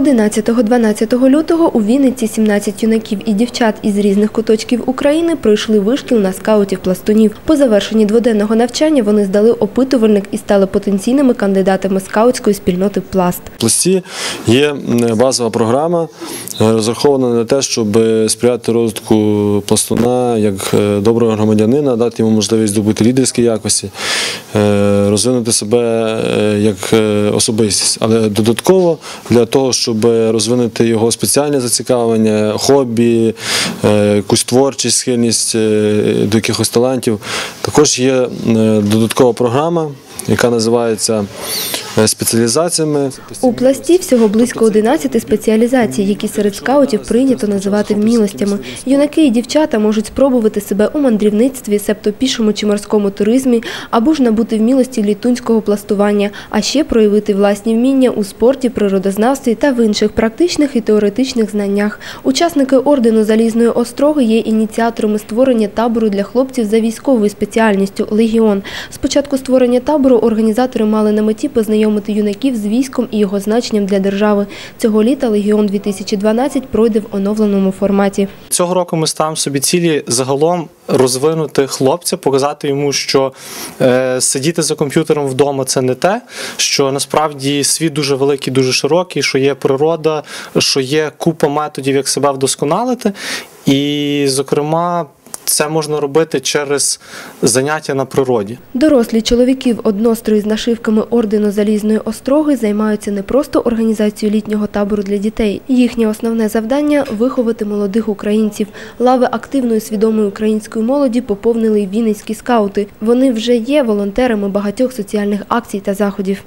11-12 лютого у Вінниці 17 юнаків і дівчат із різних куточків України пройшли вишкіл на скаутів пластунів. По завершенні дводенного навчання вони здали опитувальник і стали потенційними кандидатами скаутської спільноти Пласт. Пласті є базова програма, е, розрахована на те, щоб сприяти розвитку пластуна як е, доброго громадянина, дати йому можливість здобути лідерські якості, е, розвинути себе як особистість. Але додатково для того, щоб розвинути його спеціальне зацікавлення, хобі, е, якусь творчість, схильність е, до якихось талантів, також є е, додаткова програма, яка називається спеціалізаціями. У пласті всього близько 11 спеціалізацій, які серед скаутів прийнято називати вмілостями. Юнаки і дівчата можуть спробувати себе у мандрівництві, себто пішому чи морському туризмі, або ж набути вмілості літунського пластування, а ще проявити власні вміння у спорті, природознавстві та в інших практичних і теоретичних знаннях. Учасники ордену залізної остроги є ініціаторами створення табору для хлопців за військовою спеціальністю Легіон. Спочатку створення табору організатори мали на меті познайомити юнаків з військом і його значенням для держави. Цього літа Легіон 2012 пройде в оновленому форматі. Цього року ми ставимо собі цілі загалом розвинути хлопця, показати йому, що е, сидіти за комп'ютером вдома це не те, що насправді світ дуже великий, дуже широкий, що є природа, що є купа методів, як себе вдосконалити. І, зокрема, це можна робити через заняття на природі. Дорослі чоловіки в однострої з нашивками ордену залізної остроги займаються не просто організацією літнього табору для дітей. Їхнє основне завдання виховати молодих українців. Лави активної свідомої української молоді поповнили й вінницькі скаути. Вони вже є волонтерами багатьох соціальних акцій та заходів.